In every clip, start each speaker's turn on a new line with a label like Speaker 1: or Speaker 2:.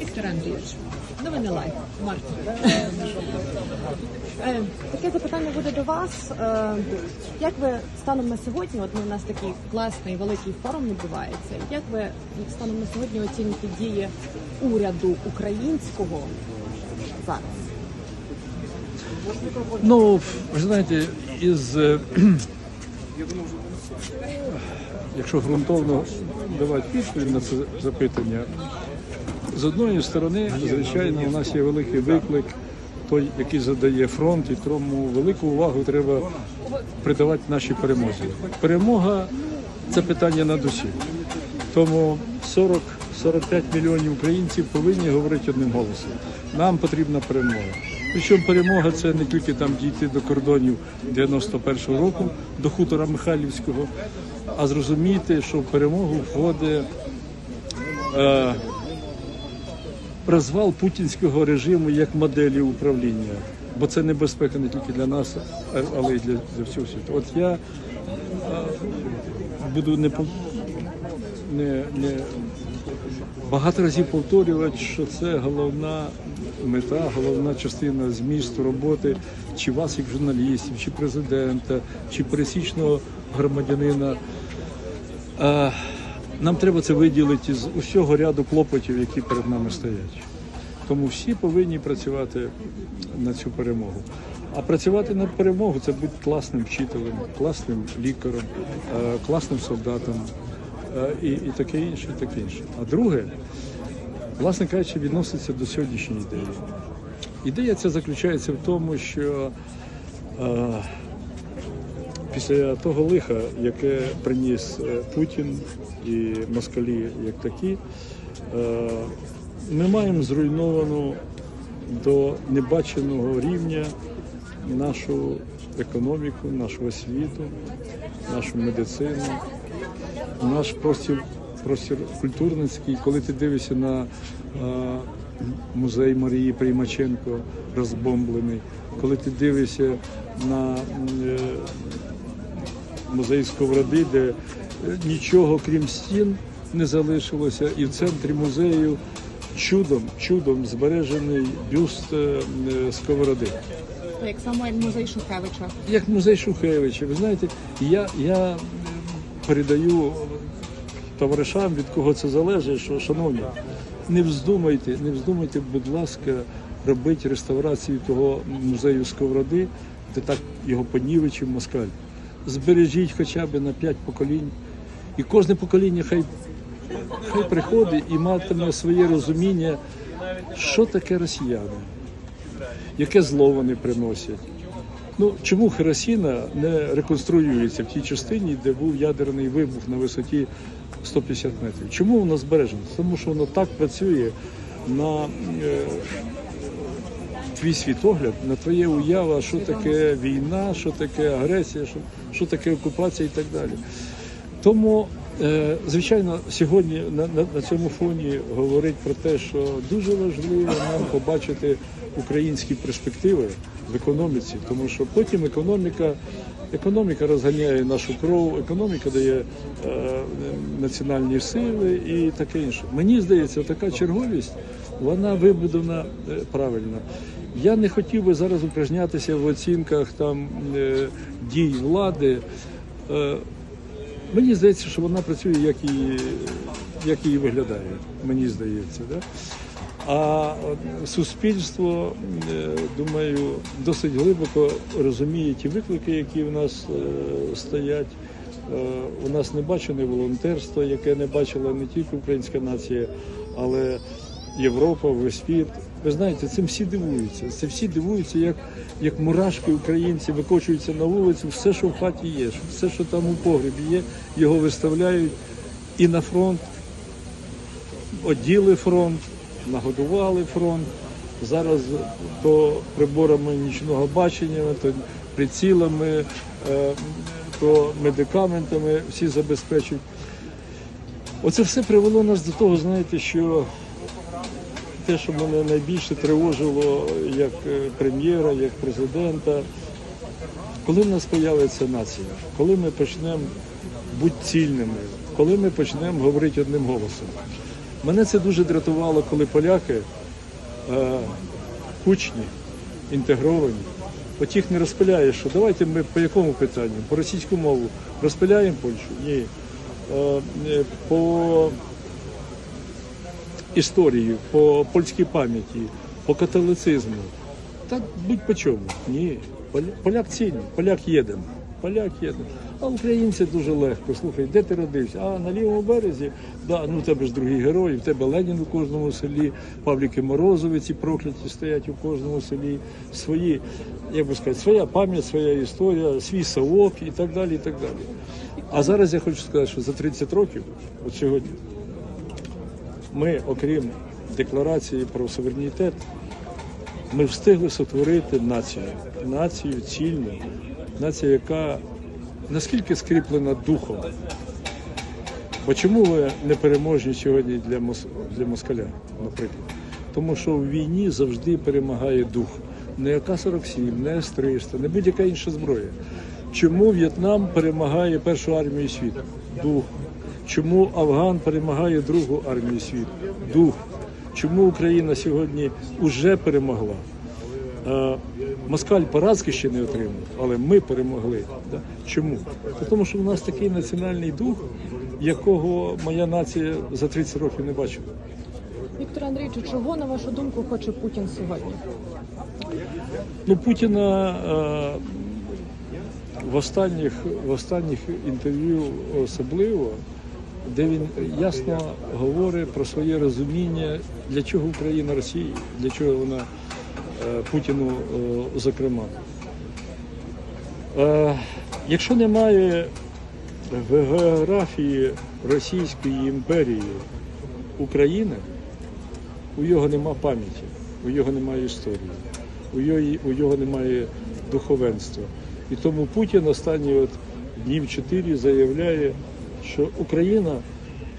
Speaker 1: Віктор Андрійович, новини лайф, Марк. Е, Таке запитання буде до вас. Е, Як ви станом на сьогодні, от у нас такий класний великий форум відбувається. Як ви станом на сьогодні оцінюєте дії уряду українського зараз?
Speaker 2: Ну, ви знаєте, із е, якщо ґрунтовно давати відповідь на це запитання, з одної сторони, звичайно, у нас є великий виклик, той, який задає фронт, і тому велику увагу треба придавати нашій перемозі. Перемога це питання над усім. Тому 40-45 мільйонів українців повинні говорити одним голосом. Нам потрібна перемога. Причому перемога це не тільки там дійти до кордонів 91-го року, до хутора Михайлівського, а зрозуміти, що в перемогу входить е, розвал путінського режиму як моделі управління. Бо це небезпека не тільки для нас, але й для, для всього світу. От я буду не, не, не багато разів повторювати, що це головна мета, головна частина змісту роботи чи вас, як журналістів, чи президента, чи пересічного громадянина. Нам треба це виділити з усього ряду клопотів, які перед нами стоять. Тому всі повинні працювати на цю перемогу. А працювати на перемогу це бути класним вчителем, класним лікарем, е, класним солдатом е, і, і таке інше, і таке інше. А друге, власне кажучи, відноситься до сьогоднішньої ідеї. Ідея ця заключається в тому, що е, після того лиха, яке приніс е, Путін і москалі як такі, е, ми маємо зруйновану до небаченого рівня нашу економіку, нашу освіту, нашу медицину, наш простір, простір культурницький. Коли ти дивишся на е, музей Марії Приймаченко розбомблений, коли ти дивишся на музей Сковороди, де е, нічого крім стін не залишилося, і в центрі музею чудом, чудом збережений бюст е, е, Сковороди.
Speaker 1: Як саме музей Шухевича?
Speaker 2: Як музей Шухевича. Ви знаєте, я, я передаю товаришам, від кого це залежить, що, шановні, не вздумайте, не вздумайте, будь ласка, робити реставрацію того музею Сковороди, де так його понівечив москаль. Збережіть хоча б на п'ять поколінь. І кожне покоління хай, хай приходить і матиме своє розуміння, що таке росіяни, яке зло вони приносять. Ну чому Хиросіна не реконструюється в тій частині, де був ядерний вибух на висоті 150 метрів? Чому воно збережено? Тому що воно так працює на е, твій світогляд, на твоє уява, що таке війна, що таке агресія, що, що таке окупація і так далі. Тому, е, звичайно, сьогодні на, на, на цьому фоні говорить про те, що дуже важливо нам побачити українські перспективи в економіці, тому що потім економіка, економіка розганяє нашу кров, економіка дає е, національні сили і таке інше. Мені здається, така черговість вона вибудована е, правильно. Я не хотів би зараз упражнятися в оцінках там е, дій влади. Е, Мені здається, що вона працює, як і, як її виглядає, мені здається. Да? А суспільство, думаю, досить глибоко розуміє ті виклики, які в нас стоять. У нас не бачене волонтерство, яке не бачила не тільки українська нація, але Європа, весь світ. Ви знаєте, цим всі дивуються. Це всі дивуються, як, як мурашки українці викочуються на вулицю, все, що в хаті є, все, що там у погребі є, його виставляють і на фронт, оділи фронт, нагодували фронт. Зараз то приборами нічного бачення, то прицілами, е, то медикаментами всі забезпечують. Оце все привело нас до того, знаєте, що те, що мене найбільше тривожило як е, прем'єра, як президента, коли в нас появиться нація, коли ми почнемо бути цільними, коли ми почнемо говорити одним голосом. Мене це дуже дратувало, коли поляки е, кучні, інтегровані. От їх не розпиляєш, що давайте ми по якому питанню? По російську мову розпиляємо Польщу? Ні. Е, е, по історії, по польській пам'яті, по католицизму. Так будь по чому. Ні. Поляк цінний, поляк єден. Поляк єден. А українці дуже легко. Слухай, де ти родився? А на лівому березі, да, ну в тебе ж другий герой, в тебе Ленін у кожному селі, Павліки Морозові, ці прокляті стоять у кожному селі. Свої, як би сказати, своя пам'ять, своя історія, свій совок і так далі. і так далі. А зараз я хочу сказати, що за 30 років, от сьогодні, ми, окрім декларації про суверенітет, ми встигли сотворити націю. Націю цільну, націю, яка наскільки скріплена духом. Бо чому ви не переможні сьогодні для, мос... для москаля, наприклад? Тому що в війні завжди перемагає дух. Не АК-47, не С-300, не будь-яка інша зброя. Чому В'єтнам перемагає першу армію світу? Дух. Чому Афган перемагає другу армію світу? Дух. Чому Україна сьогодні вже перемогла? Е, Москаль поразки ще не отримав, але ми перемогли. Чому? Тому що в нас такий національний дух, якого моя нація за 30 років не бачила.
Speaker 1: Віктор Андрійовичу, чого на вашу думку хоче Путін сьогодні?
Speaker 2: Ну, Путіна е, в останніх, в останніх інтерв'ю особливо, де він ясно говорить про своє розуміння, для чого Україна Росії, для чого вона е, Путіну, е, зокрема. Е, якщо немає в географії Російської імперії України, у його нема пам'яті, у його немає історії, у його, у його немає духовенства. І тому Путін останні от днів чотири заявляє, що Україна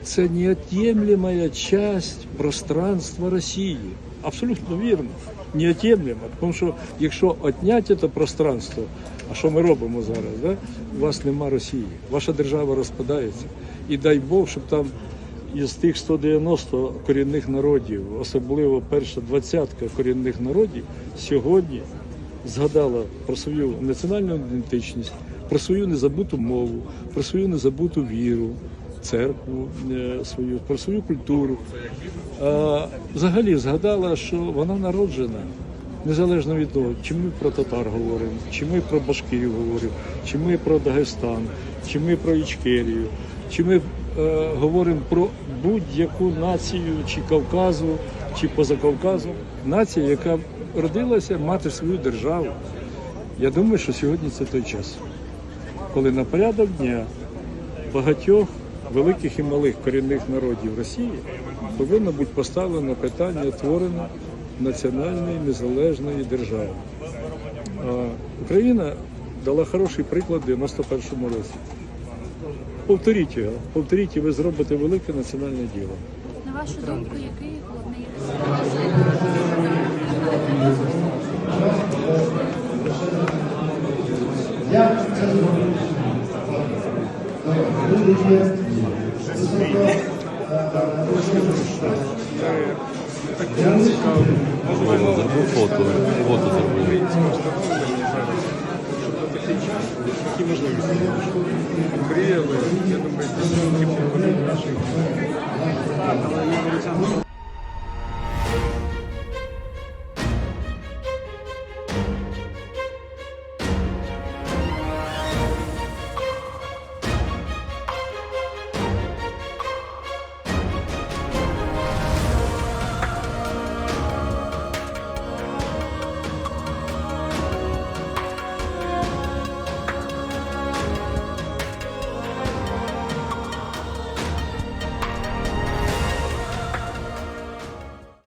Speaker 2: це неотъемлемая часть пространства Росії. Абсолютно вірно. Неотъемлема. Тому що якщо отняти це пространство, а що ми робимо зараз? Да? У вас нема Росії, ваша держава розпадається. І дай Бог, щоб там із тих 190 корінних народів, особливо перша двадцятка корінних народів, сьогодні згадала про свою національну ідентичність, про свою незабуту мову, про свою незабуту віру, церкву е, свою, про свою культуру. Взагалі згадала, що вона народжена. Незалежно від того, чи ми про татар говоримо, чи ми про башкирів говоримо, чи ми про Дагестан, чи ми про Ічкерію, чи ми е, говоримо про будь-яку націю, чи Кавказу, чи поза Кавказом, нація, яка родилася мати свою державу. Я думаю, що сьогодні це той час, коли на порядок дня багатьох великих і малих корінних народів Росії повинно бути поставлено питання творення національної незалежної держави. Україна дала хороший приклад в 91-му році. Повторіть його, повторіть, і ви зробите велике національне діло.
Speaker 3: На вашу думку, який головний ризик?
Speaker 4: Фото, фото зробили.
Speaker 5: Такі можливості. Мріяли, я думаю, наших.